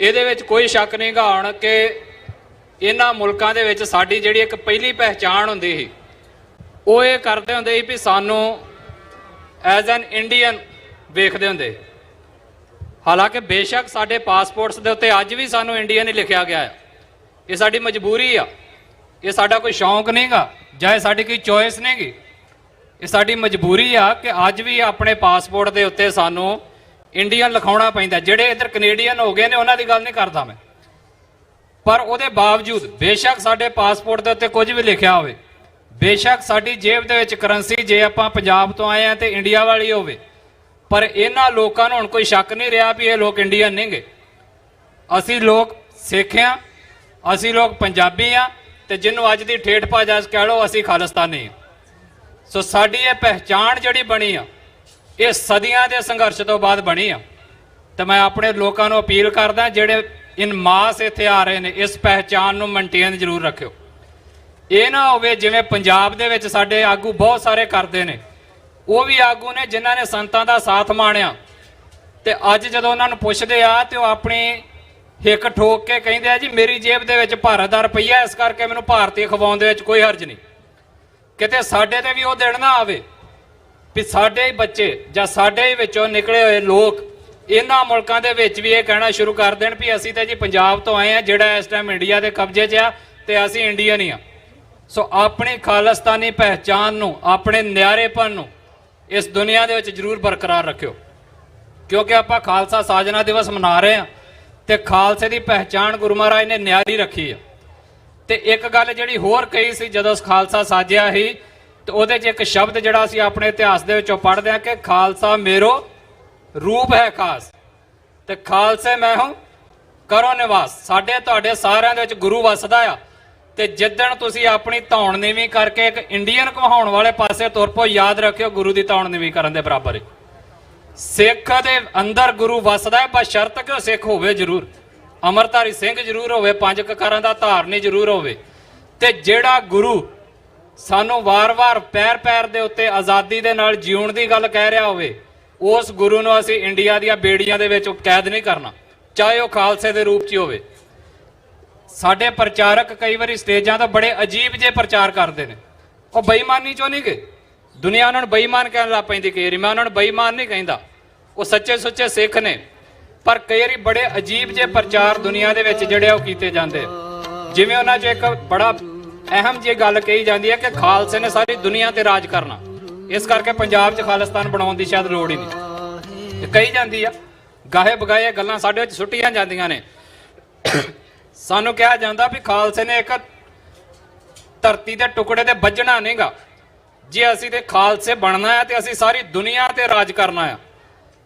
ਇਹਦੇ ਵਿੱਚ ਕੋਈ ਸ਼ੱਕ ਨਹੀਂ ਗਾ ਹੁਣ ਕਿ ਇਹਨਾਂ ਮੁਲਕਾਂ ਦੇ ਵਿੱਚ ਸਾਡੀ ਜਿਹੜੀ ਇੱਕ ਪਹਿਲੀ ਪਹਿਚਾਣ ਹੁੰਦੀ ਸੀ, ਉਹ ਇਹ ਕਰਦੇ ਹੁੰਦੇ ਸੀ ਵੀ ਸਾਨੂੰ ਐਜ਼ ਐਨ ਇੰਡੀਅਨ ਵੇਖਦੇ ਹੁੰਦੇ ਹਾਲਾਂਕਿ ਬੇਸ਼ੱਕ ਸਾਡੇ ਪਾਸਪੋਰਟਸ ਦੇ ਉੱਤੇ ਅੱਜ ਵੀ ਸਾਨੂੰ ਇੰਡੀਅਨ ਹੀ ਲਿਖਿਆ ਗਿਆ ਹੈ ਇਹ ਸਾਡੀ ਮਜਬੂਰੀ ਆ। ਇਹ ਸਾਡਾ ਕੋਈ ਸ਼ੌਂਕ ਨਹੀਂਗਾ, ਜਾਂ ਇਹ ਸਾਡੀ ਕੋਈ ਚੋਇਸ ਨਹੀਂਗੀ। ਇਹ ਸਾਡੀ ਮਜਬੂਰੀ ਆ ਕਿ ਅੱਜ ਵੀ ਆਪਣੇ ਪਾਸਪੋਰਟ ਦੇ ਉੱਤੇ ਸਾਨੂੰ ਇੰਡੀਅਨ ਲਿਖਾਉਣਾ ਪੈਂਦਾ। ਜਿਹੜੇ ਇੱਧਰ ਕੈਨੇਡੀਅਨ ਹੋ ਗਏ ਨੇ, ਉਹਨਾਂ ਦੀ ਗੱਲ ਨਹੀਂ ਕਰਦਾ ਮੈਂ। ਪਰ ਉਹਦੇ ਬਾਵਜੂਦ, ਬੇਸ਼ੱਕ ਸਾਡੇ ਪਾਸਪੋਰਟ ਦੇ ਉੱਤੇ ਕੁਝ ਵੀ ਲਿਖਿਆ ਹੋਵੇ, ਬੇਸ਼ੱਕ ਸਾਡੀ ਜੇਬ ਦੇ ਵਿੱਚ ਕਰੰਸੀ, ਜੇ ਆਪਾਂ ਪੰਜਾਬ ਤੋਂ ਆਏ ਆ ਤੇ ਇੰਡੀਆ ਵਾਲੀ ਹੋਵੇ, ਪਰ ਇਹਨਾਂ ਲੋਕਾਂ ਨੂੰ ਹੁਣ ਕੋਈ ਸ਼ੱਕ ਨਹੀਂ ਰਿਹਾ ਵੀ ਇਹ ਲੋਕ ਇੰਡੀਅਨ ਨਹੀਂਗੇ ਅਸੀਂ ਲੋਕ ਸਿੱਖ ਆ ਅਸੀਂ ਲੋਕ ਪੰਜਾਬੀ ਆ ਤੇ ਜਿਹਨੂੰ ਅੱਜ ਦੀ ਠੇਠ ਭਾਜਾ ਕਹਿ ਲਓ, ਅਸੀਂ ਖਾਲਿਸਤਾਨੀ ਆ ਸੋ ਸਾਡੀ ਇਹ ਪਹਿਚਾਣ ਜਿਹੜੀ ਬਣੀ ਆ ਇਹ ਸਦੀਆਂ ਦੇ ਸੰਘਰਸ਼ ਤੋਂ ਬਾਅਦ ਬਣੀ ਆ। ਤੇ ਮੈਂ ਆਪਣੇ ਲੋਕਾਂ ਨੂੰ ਅਪੀਲ ਕਰਦਾ, ਜਿਹੜੇ ਇਨ ਮਾਸ ਇੱਥੇ ਆ ਰਹੇ ਨੇ, ਇਸ ਪਹਿਚਾਣ ਨੂੰ ਮੇਨਟੇਨ ਜ਼ਰੂਰ ਰੱਖਿਓ। ਇਹ ਨਾ ਹੋਵੇ ਜਿਵੇਂ ਪੰਜਾਬ ਦੇ ਵਿੱਚ ਸਾਡੇ ਆਗੂ ਬਹੁਤ ਸਾਰੇ ਕਰਦੇ ਨੇ। ਉਹ ਵੀ ਆਗੂ ਨੇ ਜਿਨ੍ਹਾਂ ਨੇ ਸੰਤਾਂ ਦਾ ਸਾਥ ਮਾਣਿਆ। ਤੇ ਅੱਜ ਜਦੋਂ ਉਹਨਾਂ ਨੂੰ ਪੁੱਛਦੇ ਆ, ਤੇ ਉਹ ਆਪਣੀ ਹਿੱਕ ਠੋਕ ਕੇ ਕਹਿੰਦੇ ਆ, ਜੀ, ਮੇਰੀ ਜੇਬ ਦੇ ਵਿੱਚ ਭਾਰਤ ਦਾ ਰੁਪਈਆ, ਇਸ ਕਰਕੇ ਮੈਨੂੰ ਭਾਰਤੀ ਖਵਾਉਣ ਦੇ ਵਿੱਚ ਕੋਈ ਹਰਜ ਨਹੀਂ। ਕਿਤੇ ਸਾਡੇ ਤੇ ਵੀ ਉਹ ਦਿਨ ਨਾ ਆਵੇ। ਵੀ ਸਾਡੇ ਹੀ ਬੱਚੇ ਜਾਂ ਸਾਡੇ ਹੀ ਵਿੱਚੋਂ ਨਿਕਲੇ ਹੋਏ ਲੋਕ ਇਹਨਾਂ ਮੁਲਕਾਂ ਦੇ ਵਿੱਚ ਵੀ ਇਹ ਕਹਿਣਾ ਸ਼ੁਰੂ ਕਰ ਦੇਣ ਵੀ ਅਸੀਂ ਤਾਂ ਜੀ ਪੰਜਾਬ ਤੋਂ ਆਏ ਆ ਜਿਹੜਾ ਇਸ ਟਾਈਮ ਇੰਡੀਆ ਦੇ ਕਬਜ਼ੇ 'ਚ ਆ ਤੇ ਅਸੀਂ ਇੰਡੀਅਨ ਹੀ ਆ। ਸੋ ਆਪਣੀ ਖਾਲਿਸਤਾਨੀ ਪਹਿਚਾਨ ਨੂੰ, ਆਪਣੇ ਨਿਆਰੇਪਨ ਨੂੰ ਇਸ ਦੁਨੀਆ ਦੇ ਵਿੱਚ ਜ਼ਰੂਰ ਬਰਕਰਾਰ ਰੱਖਿਓ। ਕਿਉਂਕਿ ਆਪਾਂ ਖਾਲਸਾ ਸਾਜਨਾ ਦਿਵਸ ਮਨਾ ਰਹੇ ਆ ਤੇ ਖਾਲਸੇ ਦੀ ਪਹਿਚਾਨ ਗੁਰੂ ਮਹਾਰਾਜ ਨੇ ਨਿਆਰੀ ਰੱਖੀ ਆ। ਤੇ ਇੱਕ ਗੱਲ ਜਿਹੜੀ ਹੋਰ ਕਹੀ ਸੀ ਜਦੋਂ ਖਾਲਸਾ ਸਾਜਿਆ ਸੀ ਤੇ ਉਹਦੇ 'ਚ ਇੱਕ ਸ਼ਬਦ ਜਿਹੜਾ ਅਸੀਂ ਆਪਣੇ ਇਤਿਹਾਸ ਦੇ ਵਿੱਚੋਂ ਪੜ੍ਹਦੇ ਆ ਕਿ ਖਾਲਸਾ ਮੇਰੋ ਰੂਪ ਹੈ ਖਾਸ। ਤੇ ਖਾਲਸੇ ਮੈਂ ਹਾਂ, ਕਰੋ ਨਿਵਾਸ। ਸਾਡੇ ਤੁਹਾਡੇ ਸਾਰਿਆਂ ਦੇ ਵਿੱਚ ਗੁਰੂ ਵਸਦਾ ਆ। ਤੇ ਜਿੱਦਣ ਤੁਸੀਂ ਆਪਣੀ ਧੌਣ ਨੀਵੀਂ ਕਰਕੇ ਇੱਕ ਇੰਡੀਅਨ ਕਹਾਉਣ ਵਾਲੇ ਪਾਸੇ ਤੁਰ ਪੋ ਯਾਦ ਰੱਖਿਓ ਗੁਰੂ ਦੀ ਧੌਣ ਨੀਵੀਂ ਕਰਨ ਦੇ ਬਰਾਬਰ ਹੈ ਸਿੱਖ ਦੇ ਅੰਦਰ ਗੁਰੂ ਵਸਦਾ ਹੈ, ਪਰ ਸ਼ਰਤ ਕਿ ਉਹ ਸਿੱਖ ਹੋਵੇ ਜ਼ਰੂਰ? ਅਮਰਧਾਰੀ ਸਿੰਘ ਜ਼ਰੂਰ ਹੋਵੇ, ਪੰਜ ਕਕਾਰਾਂ ਦਾ ਧਾਰਨੀ ਜ਼ਰੂਰ ਹੋਵੇ। ਤੇ ਜਿਹੜਾ ਗੁਰੂ ਸਾਨੂੰ ਵਾਰ-ਵਾਰ, ਪੈਰ-ਪੈਰ ਦੇ ਉੱਤੇ ਆਜ਼ਾਦੀ ਦੇ ਨਾਲ ਜਿਉਣ ਦੀ ਗੱਲ ਕਹਿ ਰਿਹਾ ਹੋਵੇ, ਉਸ ਗੁਰੂ ਨੂੰ ਅਸੀਂ ਇੰਡੀਆ ਦੀਆਂ ਬੇੜੀਆਂ ਦੇ ਵਿੱਚ ਕੈਦ ਨਹੀਂ ਕਰਨਾ, ਚਾਹੇ ਉਹ ਖਾਲਸੇ ਦੇ ਰੂਪ 'ਚ ਹੋਵੇ। ਸਾਡੇ ਪ੍ਰਚਾਰਕ ਕਈ ਵਾਰੀ ਸਟੇਜਾਂ ਤੋਂ ਬੜੇ ਅਜੀਬ ਜੇ ਪ੍ਰਚਾਰ ਕਰਦੇ ਨੇ। ਉਹ ਬੇਈਮਾਨੀ ਚੋਂ ਨਹੀਂ ਗਏ। ਦੁਨੀਆ ਉਹਨਾਂ ਨੂੰ ਬੇਈਮਾਨ ਕਹਿਣ ਲੱਗ ਪੈਂਦੀ ਕਈ ਵਾਰੀ। ਮੈਂ ਉਹਨਾਂ ਨੂੰ ਬੇਈਮਾਨ ਨਹੀਂ ਕਹਿੰਦਾ। ਉਹ ਸੱਚੇ ਸੁੱਚੇ ਸਿੱਖ ਨੇ। ਪਰ ਕਈ ਵਾਰੀ ਬੜੇ ਅਜੀਬ ਜੇ ਪ੍ਰਚਾਰ ਦੁਨੀਆ ਦੇ ਵਿੱਚ ਜਿਹੜੇ ਆ ਉਹ ਕੀਤੇ ਜਾਂਦੇ ਆ। ਜਿਵੇਂ ਉਹਨਾਂ 'ਚ ਇੱਕ ਬੜਾ ਅਹਿਮ ਜੇ ਗੱਲ ਕਹੀ ਜਾਂਦੀ ਹੈ ਕਿ ਖਾਲਸੇ ਨੇ ਸਾਰੀ ਦੁਨੀਆ ਤੇ ਰਾਜ ਕਰਨਾ। ਇਸ ਕਰਕੇ ਪੰਜਾਬ 'ਚ ਖਾਲਿਸਤਾਨ ਬਣਾਉਣ ਦੀ ਸ਼ਾਇਦ ਲੋੜ ਹੀ ਨਹੀਂ। ਕਹੀ ਜਾਂਦੀ ਆ, ਗਾਹੇ ਬਗਾਏ ਗੱਲਾਂ ਸਾਡੇ ਵਿੱਚ ਸੁੱਟੀਆਂ ਜਾਂਦੀਆਂ ਨੇ। ਸਾਨੂੰ ਕਿਹਾ ਜਾਂਦਾ ਵੀ ਖਾਲਸੇ ਨੇ ਇੱਕ ਧਰਤੀ ਦੇ ਟੁਕੜੇ ਤੇ ਵੱਜਣਾ ਨਹੀਂਗਾ। ਜੇ ਅਸੀਂ ਤੇ ਖਾਲਸੇ ਬਣਨਾ ਹੈ ਤੇ ਅਸੀਂ ਸਾਰੀ ਦੁਨੀਆ ਤੇ ਰਾਜ ਕਰਨਾ ਆ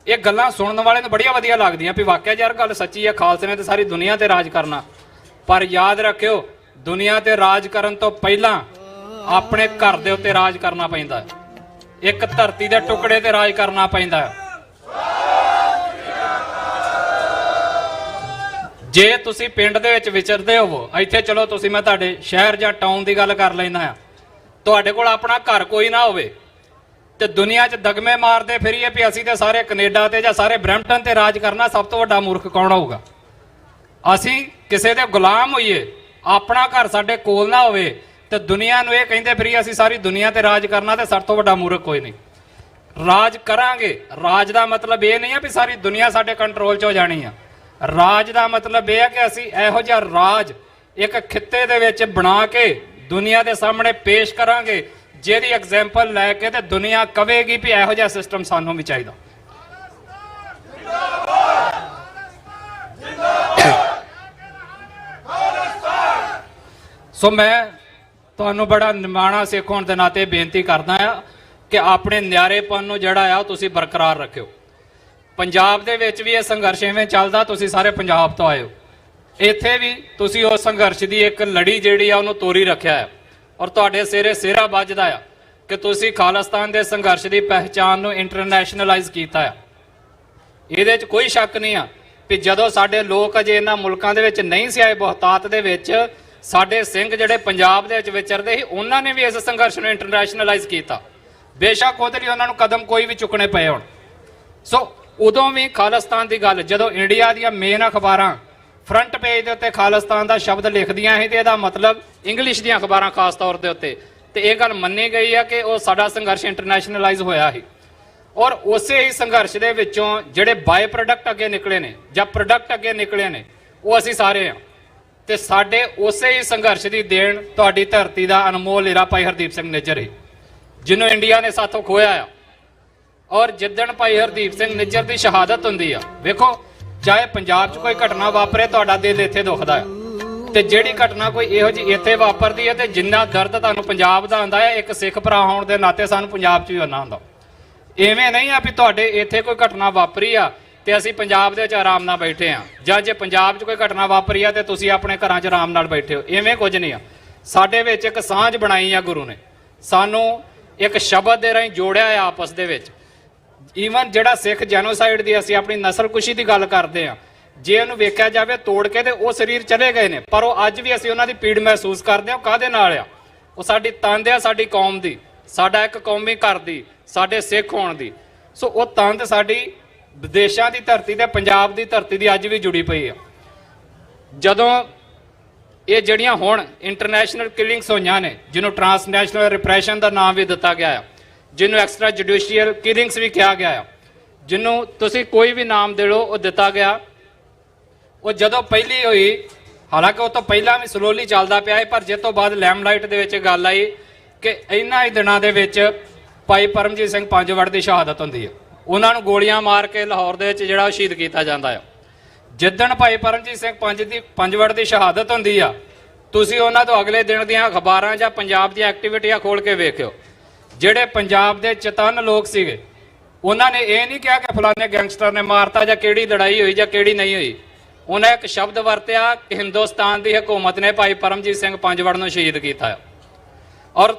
ਇਹ ਗੱਲਾਂ ਸੁਣਨ ਵਾਲੇ ਨੂੰ ਬੜੀਆਂ ਵਧੀਆ ਲੱਗਦੀਆਂ ਵੀ ਵਾਕਿਆ ਯਾਰ ਗੱਲ ਸੱਚੀ ਹੈ, ਖਾਲਸੇ ਨੇ ਤੇ ਸਾਰੀ ਦੁਨੀਆ ਤੇ ਰਾਜ ਕਰਨਾ। ਪਰ ਯਾਦ ਰੱਖਿਓ ਦੁਨੀਆ ਤੇ ਰਾਜ ਕਰਨ ਤੋਂ ਪਹਿਲਾਂ ਆਪਣੇ ਘਰ ਦੇ ਉੱਤੇ ਰਾਜ ਕਰਨਾ ਪੈਂਦਾ ਹੈ। ਇੱਕ ਧਰਤੀ ਦੇ ਟੁਕੜੇ ਤੇ ਰਾਜ ਕਰਨਾ ਪੈਂਦਾ ਹੈ। ਜੇ ਤੁਸੀਂ ਪਿੰਡ ਦੇ ਵਿੱਚ ਵਿਚਰਦੇ ਹੋਵੋ, ਇੱਥੇ ਚਲੋ ਤੁਸੀਂ ਮੈਂ ਤੁਹਾਡੇ ਸ਼ਹਿਰ ਜਾਂ ਟਾਊਨ ਦੀ ਗੱਲ ਕਰ ਲੈਂਦਾ ਆ ਤੁਹਾਡੇ ਕੋਲ ਆਪਣਾ ਘਰ ਕੋਈ ਨਾ ਹੋਵੇ, ਤੇ ਦੁਨੀਆ 'ਚ ਦਗਮੇ ਮਾਰਦੇ ਫਿਰੀਏ ਵੀ ਅਸੀਂ ਤੇ ਸਾਰੇ ਕੈਨੇਡਾ ਤੇ ਜਾਂ ਸਾਰੇ ਬ੍ਰੈਂਪਟਨ ਤੇ ਰਾਜ ਕਰਨਾ ਸਭ ਤੋਂ ਵੱਡਾ ਮੂਰਖ ਕੌਣ ਹੋਊਗਾ? ਅਸੀਂ ਕਿਸੇ ਦੇ ਗੁਲਾਮ ਹੋਈਏ ਆਪਣਾ ਘਰ ਸਾਡੇ ਕੋਲ ਨਾ ਹੋਵੇ ਤੇ ਦੁਨੀਆ ਨੂੰ ਇਹ ਕਹਿੰਦੇ ਫਿਰੀਏ ਅਸੀਂ ਸਾਰੀ ਦੁਨੀਆ ਤੇ ਰਾਜ ਕਰਨਾ ਤੇ ਸਭ ਤੋਂ ਵੱਡਾ ਮੂਰਖ ਕੋਈ ਨਹੀਂ। ਰਾਜ ਕਰਾਂਗੇ। ਰਾਜ ਦਾ ਮਤਲਬ ਇਹ ਨਹੀਂ ਹੈ ਵੀ ਸਾਰੀ ਦੁਨੀਆ ਸਾਡੇ ਕੰਟਰੋਲ 'ਚ ਹੋ ਜਾਣੀ ਆ। ਰਾਜ ਦਾ ਮਤਲਬ ਇਹ ਆ ਕਿ ਅਸੀਂ ਇਹੋ ਜਿਹਾ ਰਾਜ ਇੱਕ ਖਿੱਤੇ ਦੇ ਵਿੱਚ ਬਣਾ ਕੇ ਦੁਨੀਆ ਦੇ ਸਾਹਮਣੇ ਪੇਸ਼ ਕਰਾਂਗੇ, ਜਿਹਦੀ ਐਗਜ਼ਾਮਪਲ ਲੈ ਕੇ ਤੇ ਦੁਨੀਆ ਕਵੇਗੀ ਵੀ ਇਹੋ ਜਿਹਾ ਸਿਸਟਮ ਸਾਨੂੰ ਵੀ ਚਾਹੀਦਾ। ਸੋ ਮੈਂ ਤੁਹਾਨੂੰ ਬੜਾ ਨਿਮਾਣਾ ਸਿੱਖ ਹੋਣ ਦੇ ਨਾਤੇ ਬੇਨਤੀ ਕਰਦਾ ਆ ਕਿ ਆਪਣੇ ਨਿਆਰੇਪਨ ਨੂੰ ਜਿਹੜਾ ਆ ਉਹ ਤੁਸੀਂ ਬਰਕਰਾਰ ਰੱਖਿਓ। ਪੰਜਾਬ ਦੇ ਵਿੱਚ ਵੀ ਇਹ ਸੰਘਰਸ਼ ਐਵੇਂ ਚੱਲਦਾ, ਤੁਸੀਂ ਸਾਰੇ ਪੰਜਾਬ ਤੋਂ ਆਏ ਹੋ। ਇੱਥੇ ਵੀ ਤੁਸੀਂ ਉਹ ਸੰਘਰਸ਼ ਦੀ ਇੱਕ ਲੜੀ ਜਿਹੜੀ ਆ ਉਹਨੂੰ ਤੋਰੀ ਰੱਖਿਆ ਹੈ ਔਰ ਤੁਹਾਡੇ ਸਿਰੇ ਸਿਹਰਾ ਵੱਜਦਾ ਆ ਕਿ ਤੁਸੀਂ ਖਾਲਿਸਤਾਨ ਦੇ ਸੰਘਰਸ਼ ਦੀ ਪਹਿਚਾਨ ਨੂੰ ਇੰਟਰਨੈਸ਼ਨਲਾਈਜ਼ ਕੀਤਾ ਆ। ਇਹਦੇ 'ਚ ਕੋਈ ਸ਼ੱਕ ਨਹੀਂ ਆ ਕਿ ਜਦੋਂ ਸਾਡੇ ਲੋਕ ਅਜੇ ਇਹਨਾਂ ਮੁਲਕਾਂ ਦੇ ਵਿੱਚ ਨਹੀਂ ਸੀ ਆਏ, ਬਹੁਤਾਤ ਦੇ ਵਿੱਚ ਸਾਡੇ ਸਿੰਘ ਜਿਹੜੇ ਪੰਜਾਬ ਦੇ ਵਿੱਚ ਵਿਚਰਦੇ ਸੀ, ਉਹਨਾਂ ਨੇ ਵੀ ਇਸ ਸੰਘਰਸ਼ ਨੂੰ ਇੰਟਰਨੈਸ਼ਨਲਾਈਜ਼ ਕੀਤਾ। ਬੇਸ਼ੱਕ ਉਹਦੇ ਲਈ ਉਹਨਾਂ ਨੂੰ ਕਦਮ ਕੋਈ ਵੀ ਚੁੱਕਣੇ ਪਏ ਹੋਣ। ਸੋ ਉਦੋਂ ਵੀ ਖਾਲਿਸਤਾਨ ਦੀ ਗੱਲ, ਜਦੋਂ ਇੰਡੀਆ ਦੀਆਂ ਮੇਨ ਅਖਬਾਰਾਂ ਫਰੰਟ ਪੇਜ ਦੇ ਉੱਤੇ ਖਾਲਿਸਤਾਨ ਦਾ ਸ਼ਬਦ ਲਿਖਦੀਆਂ ਸੀ ਤੇ ਇਹਦਾ ਮਤਲਬ ਇੰਗਲਿਸ਼ ਦੀਆਂ ਅਖਬਾਰਾਂ ਖਾਸ ਤੌਰ ਦੇ ਉੱਤੇ। ਤੇ ਇਹ ਗੱਲ ਮੰਨੀ ਗਈ ਆ ਕਿ ਉਹ ਸਾਡਾ ਸੰਘਰਸ਼ ਇੰਟਰਨੈਸ਼ਨਲਾਈਜ਼ ਹੋਇਆ ਸੀ। ਔਰ ਉਸੇ ਹੀ ਸੰਘਰਸ਼ ਦੇ ਵਿੱਚੋਂ ਜਿਹੜੇ ਬਾਈ ਪ੍ਰੋਡਕਟ ਅੱਗੇ ਨਿਕਲੇ ਨੇ ਜਾਂ ਪ੍ਰੋਡਕਟ ਅੱਗੇ ਨਿਕਲੇ ਨੇ, ਉਹ ਅਸੀਂ ਸਾਰੇ ਆ। ਤੇ ਸਾਡੇ ਉਸੇ ਹੀ ਸੰਘਰਸ਼ ਦੀ ਦੇਣ ਤੁਹਾਡੀ ਧਰਤੀ ਦਾ ਅਨਮੋਲ ਹੀਰਾ ਭਾਈ ਹਰਦੀਪ ਸਿੰਘ ਨਿੱਜਰ ਹੈ, ਜਿਹਨੂੰ ਇੰਡੀਆ ਨੇ ਸਾਥੋਂ ਖੋਇਆ ਆ। ਔਰ ਜਿੱਦਣ ਭਾਈ ਹਰਦੀਪ ਸਿੰਘ ਨਿੱਜਰ ਦੀ ਸ਼ਹਾਦਤ ਹੁੰਦੀ ਆ, ਵੇਖੋ, ਚਾਹੇ ਪੰਜਾਬ 'ਚ ਕੋਈ ਘਟਨਾ ਵਾਪਰੇ, ਤੁਹਾਡਾ ਦਿਲ ਇੱਥੇ ਦੁਖਦਾ ਹੈ ਤੇ ਜਿਹੜੀ ਘਟਨਾ ਕੋਈ ਇਹੋ ਜਿਹੀ ਇੱਥੇ ਵਾਪਰਦੀ ਹੈ ਤੇ ਜਿੰਨਾ ਦਰਦ ਤੁਹਾਨੂੰ ਪੰਜਾਬ ਦਾ ਆਉਂਦਾ ਹੈ ਇੱਕ ਸਿੱਖ ਭਰਾ ਹੋਣ ਦੇ ਨਾਤੇ ਸਾਨੂੰ ਪੰਜਾਬ 'ਚ ਵੀ ਉਹਨਾਂ ਹੁੰਦਾ ਐਵੇਂ ਨਹੀਂ ਆ ਵੀ ਤੁਹਾਡੇ ਇੱਥੇ ਕੋਈ ਘਟਨਾ ਵਾਪਰੀ ਆ ਤੇ ਅਸੀਂ ਪੰਜਾਬ ਦੇ ਵਿੱਚ ਆਰਾਮ ਨਾਲ ਬੈਠੇ ਆ ਜਾਂ ਜੇ ਪੰਜਾਬ 'ਚ ਕੋਈ ਘਟਨਾ ਵਾਪਰੀ ਆ ਤੇ ਤੁਸੀਂ ਆਪਣੇ ਘਰਾਂ 'ਚ ਆਰਾਮ ਨਾਲ ਬੈਠੇ ਹੋ। ਐਵੇਂ ਕੁਝ ਨਹੀਂ ਆ। ਸਾਡੇ ਵਿੱਚ ਇੱਕ ਸਾਂਝ ਬਣਾਈ ਆ ਗੁਰੂ ਨੇ। ਸਾਨੂੰ ਇੱਕ ਸ਼ਬਦ ਦੇ ਰਾਹੀਂ ਜੋੜਿਆ ਆ ਆਪਸ ਦੇ ਵਿੱਚ। ਈਵਨ ਜਿਹੜਾ ਸਿੱਖ ਜੈਨੋਸਾਈਡ ਦੀ ਅਸੀਂ ਆਪਣੀ ਨਸਲਕੁਸ਼ੀ ਦੀ ਗੱਲ ਕਰਦੇ ਆ ਜੇ ਉਹਨੂੰ ਵੇਖਿਆ ਜਾਵੇ ਤੋੜ ਕੇ ਤੇ ਉਹ ਸਰੀਰ ਚਲੇ ਗਏ ਨੇ। ਪਰ ਉਹ ਅੱਜ ਵੀ ਅਸੀਂ ਉਹਨਾਂ ਦੀ ਪੀੜ ਮਹਿਸੂਸ ਕਰਦੇ ਆ ਉਹ ਕਾਦੇ ਨਾਲ ਆ? ਉਹ ਸਾਡੀ ਤੰਦ ਆ ਸਾਡੀ ਕੌਮ ਦੀ। ਸਾਡਾ ਇੱਕ ਕੌਮੀ ਘਰ ਦੀ, ਸਾਡੇ ਸਿੱਖ ਹੋਣ ਦੀ। ਸੋ ਉਹ ਤੰਦ ਸਾਡੀ ਵਿਦੇਸ਼ਾਂ ਦੀ ਧਰਤੀ ਤੇ ਪੰਜਾਬ ਦੀ ਧਰਤੀ ਦੀ ਅੱਜ ਵੀ ਜੁੜੀ ਪਈ ਆ। ਜਦੋਂ ਇਹ ਜਿਹੜੀਆਂ ਹੁਣ ਇੰਟਰਨੈਸ਼ਨਲ ਕਿਲਿੰਗਸ ਹੋਈਆਂ ਨੇ, ਜਿਹਨੂੰ ਟਰਾਂਸਨੈਸ਼ਨਲ ਰਿਪਰੈਸ਼ਨ ਦਾ ਨਾਮ ਵੀ ਦਿੱਤਾ ਗਿਆ ਆ, ਜਿਹਨੂੰ ਐਕਸਟਰਾ ਜੁਡੀਸ਼ੀਅਲ ਕਿਲਿੰਗਸ ਵੀ ਕਿਹਾ ਗਿਆ ਆ, ਜਿਹਨੂੰ ਤੁਸੀਂ ਕੋਈ ਵੀ ਨਾਮ ਦੇ ਲਓ, ਉਹ ਦਿੱਤਾ ਗਿਆ। ਉਹ ਜਦੋਂ ਪਹਿਲੀ ਹੋਈ, ਹਾਲਾਂਕਿ ਉਹ ਤੋਂ ਪਹਿਲਾਂ ਵੀ ਸਲੋਲੀ ਚੱਲਦਾ ਪਿਆ ਹੈ ਪਰ ਜਿਸ ਤੋਂ ਬਾਅਦ ਲੈਮਲਾਈਟ ਦੇ ਵਿੱਚ ਗੱਲ ਆਈ ਕਿ ਇਹਨਾਂ ਹੀ ਦਿਨਾਂ ਦੇ ਵਿੱਚ ਭਾਈ ਪਰਮਜੀਤ ਸਿੰਘ ਪੰਜਵੜ ਦੀ ਸ਼ਹਾਦਤ ਹੁੰਦੀ ਹੈ ਉਹਨਾਂ ਨੂੰ ਗੋਲੀਆਂ ਮਾਰ ਕੇ ਲਾਹੌਰ ਦੇ ਵਿੱਚ ਜਿਹੜਾ ਉਹ ਸ਼ਹੀਦ ਕੀਤਾ ਜਾਂਦਾ ਆ। ਜਿੱਦਣ ਭਾਈ ਪਰਮਜੀਤ ਸਿੰਘ ਪੰਜ ਦੀ ਪੰਜਵੜ ਦੀ ਸ਼ਹਾਦਤ ਹੁੰਦੀ ਆ, ਤੁਸੀਂ ਉਹਨਾਂ ਤੋਂ ਅਗਲੇ ਦਿਨ ਦੀਆਂ ਅਖਬਾਰਾਂ ਜਾਂ ਪੰਜਾਬ ਦੀਆਂ ਐਕਟੀਵਿਟੀਆਂ ਖੋਲ ਕੇ ਵੇਖਿਓ। ਜਿਹੜੇ ਪੰਜਾਬ ਦੇ ਚਤਨ ਲੋਕ ਸੀਗੇ, ਉਹਨਾਂ ਨੇ ਇਹ ਨਹੀਂ ਕਿਹਾ ਕਿ ਫਲਾਣੇ ਗੈਂਗਸਟਰ ਨੇ ਮਾਰਤਾ ਜਾਂ ਕਿਹੜੀ ਲੜਾਈ ਹੋਈ ਜਾਂ ਕਿਹੜੀ ਨਹੀਂ ਹੋਈ। ਉਹਨਾਂ ਇੱਕ ਸ਼ਬਦ ਵਰਤਿਆ ਕਿ ਹਿੰਦੁਸਤਾਨ ਦੀ ਹਕੂਮਤ ਨੇ ਭਾਈ ਪਰਮਜੀਤ ਸਿੰਘ ਪੰਜਵੜ ਨੂੰ ਸ਼ਹੀਦ ਕੀਤਾ ਹੈ ਔਰ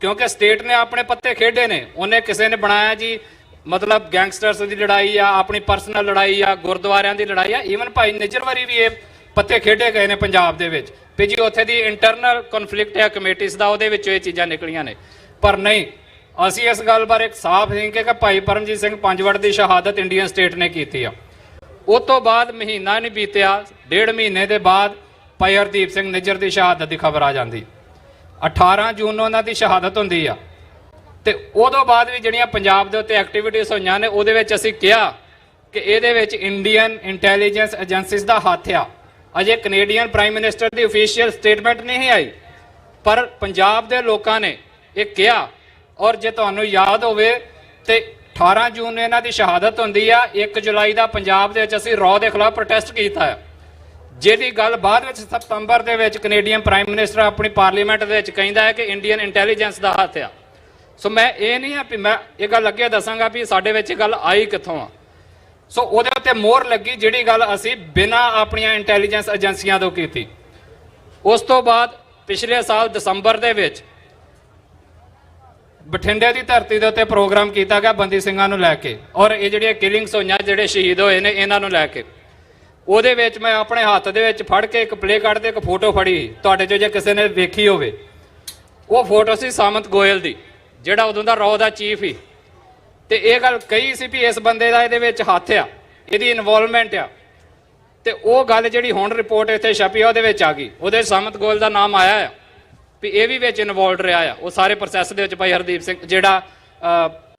ਕਿਉਂਕਿ ਸਟੇਟ ਨੇ ਆਪਣੇ ਪੱਤੇ ਖੇਡੇ ਨੇ, ਉਹਨੇ ਕਿਸੇ ਨੇ ਬਣਾਇਆ ਜੀ ਮਤਲਬ ਗੈਂਗਸਟਰਸ ਦੀ ਲੜਾਈ ਆ, ਆਪਣੀ ਪਰਸਨਲ ਲੜਾਈ ਆ, ਗੁਰਦੁਆਰਿਆਂ ਦੀ ਲੜਾਈ ਆ ਈਵਨ ਭਾਈ ਨਿਜਰ ਵਾਰੀ ਵੀ ਇਹ ਪੱਤੇ ਖੇਡੇ ਗਏ ਨੇ ਪੰਜਾਬ ਦੇ ਵਿੱਚ। ਵੀ ਜੀ ਉੱਥੇ ਦੀ ਇੰਟਰਨਲ ਕਨਫਲਿਕਟ ਹੈ ਕਮੇਟੀਆਂ ਦਾ, ਉਹਦੇ ਵਿੱਚੋਂ ਇਹ ਚੀਜ਼ਾਂ ਨਿਕਲੀਆਂ ਨੇ। ਪਰ ਨਹੀਂ, ਅਸੀਂ ਇਸ ਗੱਲ ਬਾਰੇ ਸਾਫ਼ ਨਹੀਂ ਕਿ ਭਾਈ ਪਰਮਜੀਤ ਸਿੰਘ ਪੰਜਵੜ ਦੀ ਸ਼ਹਾਦਤ ਇੰਡੀਅਨ ਸਟੇਟ ਨੇ ਕੀਤੀ ਆ। ਉਸ ਤੋਂ ਬਾਅਦ ਮਹੀਨਾ ਨਹੀਂ ਬੀਤਿਆ, ਡੇਢ ਮਹੀਨੇ ਦੇ ਬਾਅਦ ਭਾਈ ਹਰਦੀਪ ਸਿੰਘ ਨਿੱਜਰ ਦੀ ਸ਼ਹਾਦਤ ਦੀ ਖਬਰ ਆ ਜਾਂਦੀ। 18 ਜੂਨ ਨੂੰ ਉਹਨਾਂ ਦੀ ਸ਼ਹਾਦਤ ਹੁੰਦੀ ਆ। ਤੇ ਉਦੋਂ ਬਾਅਦ ਵੀ ਜਿਹੜੀਆਂ ਪੰਜਾਬ ਦੇ ਉੱਤੇ ਐਕਟੀਵਿਟੀਜ਼ ਹੋਈਆਂ ਨੇ, ਉਹਦੇ ਵਿੱਚ ਅਸੀਂ ਕਿਹਾ ਕਿ ਇਹਦੇ ਵਿੱਚ ਇੰਡੀਅਨ ਇੰਟੈਲੀਜੈਂਸ ਏਜੰਸੀਜ਼ ਦਾ ਹੱਥ ਆ। ਅਜੇ ਕੈਨੇਡੀਅਨ ਪ੍ਰਾਈਮ ਮਿਨਿਸਟਰ ਦੀ ਅਫੀਸ਼ੀਅਲ ਸਟੇਟਮੈਂਟ ਨਹੀਂ ਆਈ, ਪਰ ਪੰਜਾਬ ਦੇ ਲੋਕਾਂ ਨੇ ਇਹ ਕਿਹਾ। ਔਰ ਜੇ ਤੁਹਾਨੂੰ ਯਾਦ ਹੋਵੇ ਤੇ 18 ਜੂਨ ਨੂੰ ਇਹਨਾਂ ਦੀ ਸ਼ਹਾਦਤ ਹੁੰਦੀ ਆ 1 ਜੁਲਾਈ ਦਾ ਪੰਜਾਬ ਦੇ ਵਿੱਚ ਅਸੀਂ ਰॉ ਦੇ ਖਿਲਾਫ ਪ੍ਰੋਟੈਸਟ ਕੀਤਾ ਹੈ ਜਿਹਦੀ ਗੱਲ ਬਾਅਦ ਵਿੱਚ ਸਤੰਬਰ ਦੇ ਵਿੱਚ ਕੈਨੇਡੀਅਨ ਪ੍ਰਾਈਮ ਮਿਨਿਸਟਰ ਆਪਣੀ ਪਾਰਲੀਮੈਂਟ ਦੇ ਵਿੱਚ ਕਹਿੰਦਾ ਹੈ ਕਿ ਇੰਡੀਅਨ ਇੰਟੈਲੀਜੈਂਸ ਦਾ ਹੱਥ ਆ। ਸੋ ਮੈਂ ਇਹ ਨਹੀਂ ਆ ਵੀ ਮੈਂ ਇਹ ਗੱਲ ਅੱਗੇ ਦੱਸਾਂਗਾ ਵੀ ਸਾਡੇ ਵਿੱਚ ਇਹ ਗੱਲ ਆਈ ਕਿੱਥੋਂ ਆ। ਸੋ ਉਹਦੇ ਉੱਤੇ ਮੋਹਰ ਲੱਗੀ ਜਿਹੜੀ ਗੱਲ ਅਸੀਂ ਬਿਨਾਂ ਆਪਣੀਆਂ ਇੰਟੈਲੀਜੈਂਸ ਏਜੰਸੀਆਂ ਤੋਂ ਕੀਤੀ। ਉਸ ਤੋਂ ਬਾਅਦ ਪਿਛਲੇ ਸਾਲ ਦਸੰਬਰ ਦੇ ਵਿੱਚ ਬਠਿੰਡੇ ਦੀ ਧਰਤੀ ਦੇ ਉੱਤੇ ਪ੍ਰੋਗਰਾਮ ਕੀਤਾ ਗਿਆ ਬੰਦੀ ਸਿੰਘਾਂ ਨੂੰ ਲੈ ਕੇ। ਔਰ ਇਹ ਜਿਹੜੀਆਂ ਕਿਲਿੰਗਸ ਹੋਈਆਂ, ਜਿਹੜੇ ਸ਼ਹੀਦ ਹੋਏ ਨੇ, ਇਹਨਾਂ ਨੂੰ ਲੈ ਕੇ। ਉਹਦੇ ਵਿੱਚ ਮੈਂ ਆਪਣੇ ਹੱਥ ਦੇ ਵਿੱਚ ਫੜ ਕੇ ਇੱਕ ਪਲੇ ਕਾਰਡ ਤੇ ਇੱਕ ਫੋਟੋ ਫੜੀ। ਤੁਹਾਡੇ ਚੋਂ ਜੇ ਕਿਸੇ ਨੇ ਵੇਖੀ ਹੋਵੇ। ਉਹ ਫੋਟੋ ਸੀ ਸਾਮੰਤ ਗੋਇਲ ਦੀ। ਜਿਹੜਾ ਉਦੋਂ ਦਾ ਰੌ ਦਾ ਚੀਫ ਸੀ। ਤੇ ਇਹ ਗੱਲ ਕਹੀ ਸੀ ਵੀ ਇਸ ਬੰਦੇ ਦਾ ਇਹਦੇ ਵਿੱਚ ਹੱਥ ਆ, ਇਹਦੀ ਇਨਵੋਲਵਮੈਂਟ ਆ। ਤੇ ਉਹ ਗੱਲ ਜਿਹੜੀ ਹੁਣ ਰਿਪੋਰਟ ਇੱਥੇ ਛਪੀ ਆ, ਉਹਦੇ ਵਿੱਚ ਆ ਗਈ। ਉਹਦੇ 'ਚ ਸਾਮੰਤ ਗੋਇਲ ਦਾ ਨਾਮ ਆਇਆ ਆ, ਵੀ ਇਹ ਵੀ ਵਿੱਚ ਇਨਵੋਲਡ ਰਿਹਾ ਆ। ਉਹ ਸਾਰੇ ਪ੍ਰੋਸੈਸ ਦੇ ਵਿੱਚ ਭਾਈ ਹਰਦੀਪ ਸਿੰਘ, ਜਿਹੜਾ